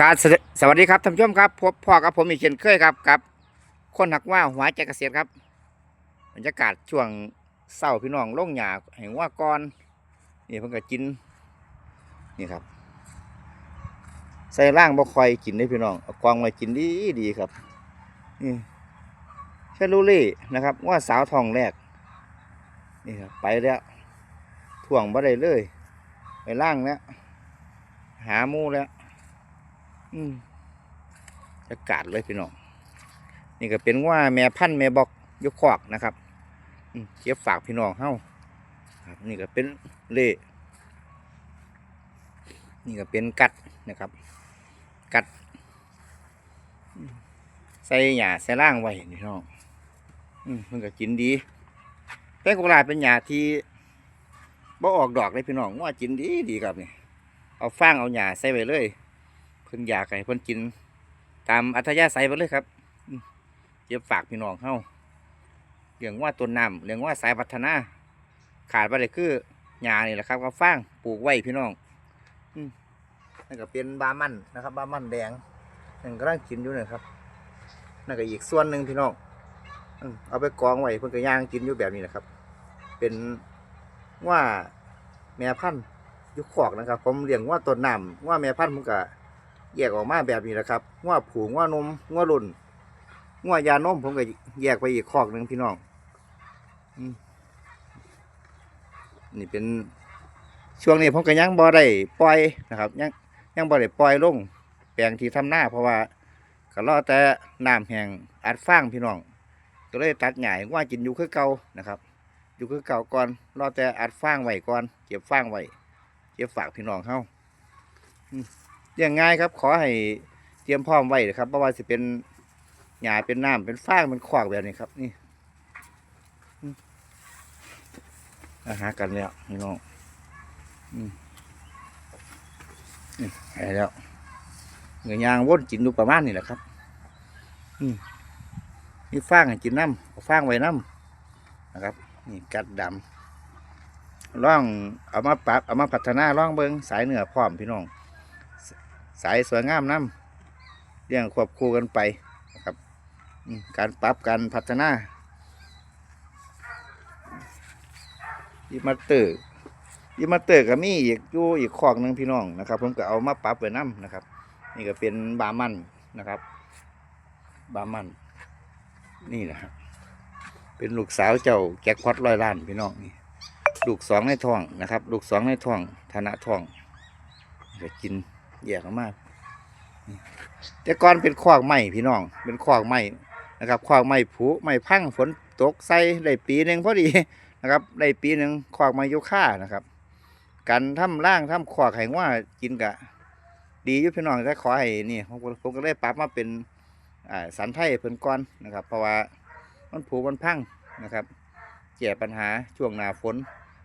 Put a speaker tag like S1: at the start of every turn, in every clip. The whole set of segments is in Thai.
S1: ครับสวัสดีครับท่านผู้ชมครับ พบพ่อกับผมอีกเช่นเคยครับกับ คนหักว่าหัวใจเกษตรครับบรรยากาศช่วงเศร้าพี่น้องล่งหยาแห่งว่าก่อนนี่เพิ่งก็กินนี่ครับ ใส่ร่างบ่คอยกินได้พี่น้องเอากองมากินดีดีครับนี่เชลูเล่นะครับว่าสาวทองแรกนี่ครับไปแล้วถ่วงบ่ได้เลย ไปล่างแล้วหามูแล้ว อืมจะกาดเลยพี่น้อง นี่ก็เป็นว่าแม่พันธุ์แม่บอกยกคอกนะครับเก็บฝากพี่น้องเฮ้าครับ นี่ก็เป็นเล่นี่ก็เป็นกัดนะครับ กัด ใส่หญ้าใส่ล่างไว้พี่น้องอมันก็กินดีแป้งกุหลาบเป็นหญ้าที่บ่ออกดอกเลยพี่น้องว่ากินดีดีครับนี่เอาฟางเอาหญ้าใส่ไว้เลย พิ่นอยากให้เพิ่นกิน ตามอัธยาศัยไปเลยครับอืมเก็บฝากพี่น้องเฮาเรื่องว่าต้นน้ำเรื่องว่าสายพัฒนา ขาดไปเลยคือหญ้านี่แหละครับก็ฟางปลูกไว้พี่น้องนั่นก็เป็นบามันนะครับ บามันแดงนั่นกำลังกินอยู่นะครับนั่นก็อีกส่วนหนึ่งพี่น้องเอาไปกองไว้เพิ่นก็ย่างกินอยู่แบบนี้นะครับ เป็นว่าแม่พันธุ์ยุคขอกนะครับ ผมเลี้ยงว่าต้นน้ำว่าแม่พันธุ์มันก็ แยกออกมาแบบนี้แหละครับว่าผูงว่านมว่ารุ่นว่ายานมผมก็แยกไปอีกขอกหนึ่งพี่น้องนี่เป็นช่วงนี้ผมก็ยังบ่ได้ปล่อยนะครับยังยังบ่ได้ปล่อยลงแปลงที่ทำหน้าเพราะว่าก็รอแต่น้ำแห้งอัดฟางพี่น้อง ก็เลยตัดใหญ่ว่ากินอยู่คือเก่านะครับ อยู่คือเก่าก่อนรอแต่อัดฟางไว้ก่อนเก็บฟางไว้เก็บฝากพี่น้องเข้าอืม เลี้ยงง่ายครับ ขอให้เตรียมพร้อมไว้นะครับเพราะว่าจะเป็นหญ้าเป็นน้ำเป็นฟางเป็นขวากแบบนี้ครับ นี่อาหารกันแล้วพี่น้องอืมนี่ไปแล้วเงยยางวนกินดูประมาณนี้แหละครับ อืมนี่ฟางให้กินน้ำฟางไว้น้ำนะครับ นี่กัดดำล่องเอามาปรับเอามาพัฒนาล่องเบิงสายเหนือพร้อมพี่น้อง สายสวยงามน้ำเรื่องควบคู่กันไปนะครับการปรับการพัฒนาอีมาเตอร์อีมาเตอร์ก็มีอีกอยู่อีกขอกหนึ่งพี่น้องนะครับ ผมก็เอามาปรับไว้น้ำนะครับ นี่ก็เป็นบามันนะครับ บามันนี่นะครับเป็นลูกสาวเจ้าแจ็คพอตร้อยล้านพี่น้องนี่ลูกสองในท้องนะครับ ลูกสองในท้องฐานะท้องจะกิน แยกออกมานี่แต่ก่อนเป็นคอกไม้พี่น้อง เป็นคอกไม้นะครับคอกไม้ผุไม้พังฝนตกใส่ได้ปีหนึ่งพอดีนะครับได้ปีหนึ่งคอกไม้ยุค่านะครับการทำร่างทำคอกแหงว่ากินกะ ดีอยู่พี่น้องแต่ขอให้นี่ผมก็ผมก็ได้ปรับมาเป็นอ่าสันไทยเพิ่นก้อนนะครับ เพราะว่ามันผุมันพังนะครับแก้ปัญหาช่วงหนาฝน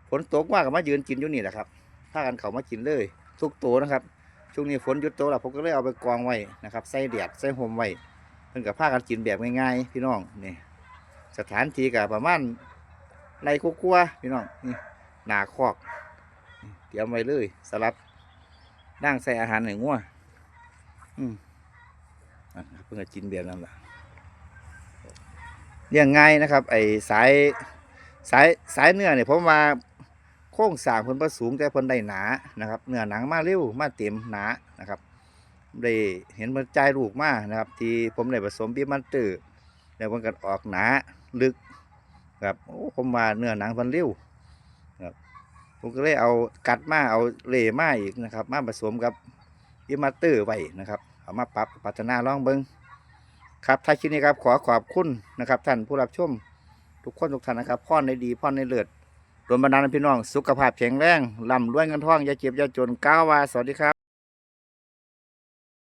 S1: ฝนตกว่าก็มายืนกินอยู่นี่แหละครับถ้ากันเขามากินเลย ทุกตัวนะครับ ช่วงนี้ฝนหยุดตกแล้วผมก็เลยเอาไปกองไว้นะครับใส่เดียดใส่ห่มไว้เพิ่นกับผ้ากันกินแบบง่ายๆพี่น้องนี่สถานที่กับประมาณไรคุกัวๆพี่น้องนี่หนาคอกเตรียมไว้เลยสลับด่างใส่อาหารให้งัวอืมเพิ่งจะกินแบบนั้นแหละเลี้ยงง่ายนะครับ ไอ้สายสายสายเนื้อเนี่ยผมมา ค้งสร้างเพิ่นบ่สูงแต่เพิ่นได้หนานะครับเนื้อหนังมาเร็วมาเต็มหนานะครับได้เห็นมันจ่ายลูกมานะครับ ที่ผมได้ผสมบีมันตอร์แล้วมันก็ออกหนาลึกครับโอ้ผมว่าเนื้อหนังเพิ่นเร็วครับผมก็เลยเอากัดมาเอาเล่มาอีกนะครับ มาผสมกับบีมันตอร์ไว้นะครับเอามาปรับพัฒนาลองเบิ่งครับท้ายคลิปนี้ครับขอขอบคุณนะครับ ท่านผู้รับชมทุกคนทุกท่านนะครับพ่อในดีพ่อในเลือด รวมบรรดาลพี่น้อง สุขภาพแข็งแรงร่ำรวยเงินทองอย่าเจ็บอย่าจนก้าวว่าสวัสดีครับ